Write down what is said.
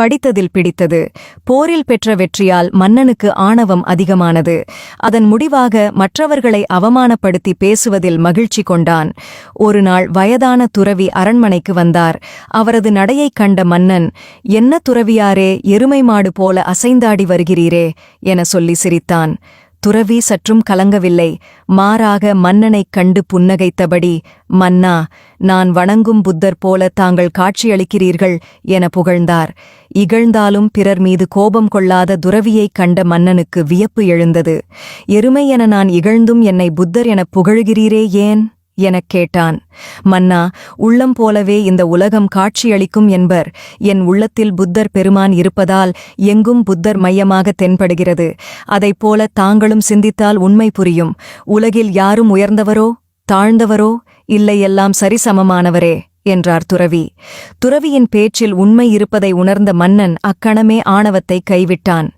படித்ததில் பிடித்தது. போரில் பெற்ற வெற்றியால் மன்னனுக்கு ஆணவம் அதிகமானது. அதன் முடிவாக மற்றவர்களை அவமானப்படுத்தி பேசுவதில் மகிழ்ச்சி கொண்டான். ஒரு நாள் வயதான துறவி அரண்மனைக்கு வந்தார். அவரது நடையைக் கண்ட மன்னன் என்ன துறவியாரே எருமை மாடு போல அசைந்தாடி வருகிறீரே என சொல்லி சிரித்தான். துறவி சற்றும் கலங்கவில்லை. மாறாக மன்னனைக் கண்டு புன்னகைத்தபடி மன்னா நான் வணங்கும் புத்தர் போல தாங்கள் காட்சியளிக்கிறீர்கள் என புகழ்ந்தார். இகழ்ந்தாலும் பிறர் மீது கோபம் கொள்ளாத துறவியைக் கண்ட மன்னனுக்கு வியப்பு எழுந்தது. எருமை என நான் இகழ்ந்தும் என்னை புத்தர் எனப் புகழ்கிறீரே ஏன்? எனக் கேட்டான். மன்னா உள்ளம் போலவே இந்த உலகம் காட்சியளிக்கும் என்பர். என் உள்ளத்தில் புத்தர் பெருமான் இருப்பதால் எங்கும் புத்தர் மையமாக தென்படுகிறது. அதைப் போல தாங்களும் சிந்தித்தால் உண்மை புரியும். உலகில் யாரும் உயர்ந்தவரோ தாழ்ந்தவரோ இல்லை எல்லாம் சரிசமமானவரே என்றார் துறவி. துறவியின் பேச்சில் உண்மை இருப்பதை உணர்ந்த மன்னன் அக்கணமே ஆணவத்தை கைவிட்டான்.